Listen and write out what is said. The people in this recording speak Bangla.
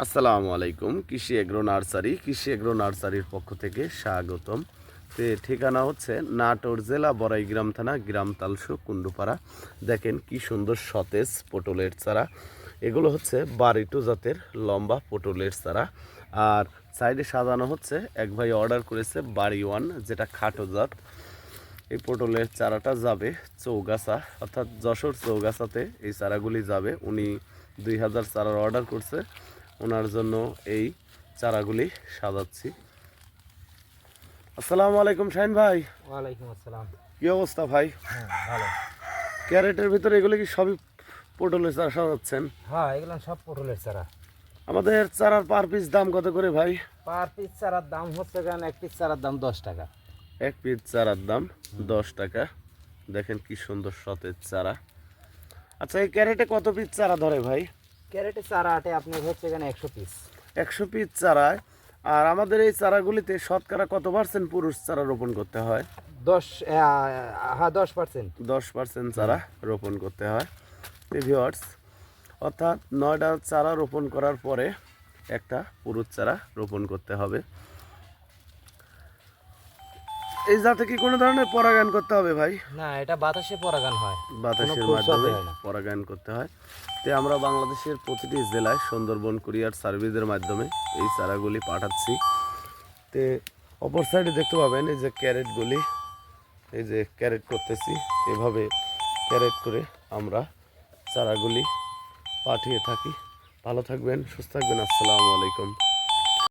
আসসালামু আলাইকুম, কৃষি এগ্রো নার্সারি, কৃষি এগ্রো নার্সারির পক্ষ থেকে স্বাগতম। তে ঠিকানা হচ্ছে নাটোর জেলা বড়াইগ্রাম থানা, গ্রাম তালসু কুন্ডুপাড়া দেখেন কি সুন্দর সতেজ পটলের চারা। এগুলো হচ্ছে বারিটু জাতের লম্বা পটলের চারা। আর সাইডে সাজানো হচ্ছে, এক ভাই অর্ডার করেছে বাড়ি ওয়ান, যেটা খাটো জাত। এই পটলের চারাটা যাবে চৌগাছা, অর্থাৎ যশোর চৌগাছাতে এই চারাগুলি যাবে। উনি দুই হাজার চারার অর্ডার করছে। ওনার জন্য এই চারাগুলি সাজাচ্ছি। আসসালামু আলাইকুম শাহিন ভাই। ওয়ালাইকুম আসসালাম। কি অবস্থা ভাই? হ্যাঁ ভালো। ক্যারেটের ভিতরে এগুলি কি সবই পটলের চারা সাজাচ্ছেন? হ্যাঁ এগুলো সব পটলের চারা। আমাদের চারার পার পিস দাম কত করে ভাই? পার পিস চারার দাম হচ্ছে কেন এক পিস চারার দাম দশ টাকা। এক পিস চারার দাম দশ টাকা। দেখেন কি সুন্দর সতেজ চারা। আচ্ছা এই ক্যারেটে কত পিস চারা ধরে ভাই? ক্যারেটের চারা আটে আপনার হচ্ছে এখানে একশো পিস একশো পিস চারায়। আর আমাদের এই চারাগুলিতে শতকরা কত পার্সেন্ট পুরুষ চারা রোপণ করতে হয়? দশ হ্যাঁ দশ পার্সেন্ট দশ পার্সেন্ট চারা রোপণ করতে হয়। ভিওয়ার্স অর্থাৎ নয়টা চারা রোপণ করার পরে একটা পুরুষ চারা রোপণ করতে হবে। এই জাতে কি কোনো ধরনের পরাগায়ন করতে হবে ভাই? না এটা বাতাসে পরাগান হয়। বাতাসের মাধ্যমে পরাগায়ন করতে হয়। তে আমরা বাংলাদেশের প্রতিটি জেলায় সুন্দরবন কুরিয়ার সার্ভিসের মাধ্যমে এই চারাগুলি পাঠাচ্ছি। তে অপর সাইডে দেখতে পাবেন এই যে ক্যারেটগুলি এই যে ক্যারেট করতেছি। এভাবে ক্যারেট করে আমরা চারাগুলি পাঠিয়ে থাকি। ভালো থাকবেন সুস্থ থাকবেন। আসসালামু আলাইকুম।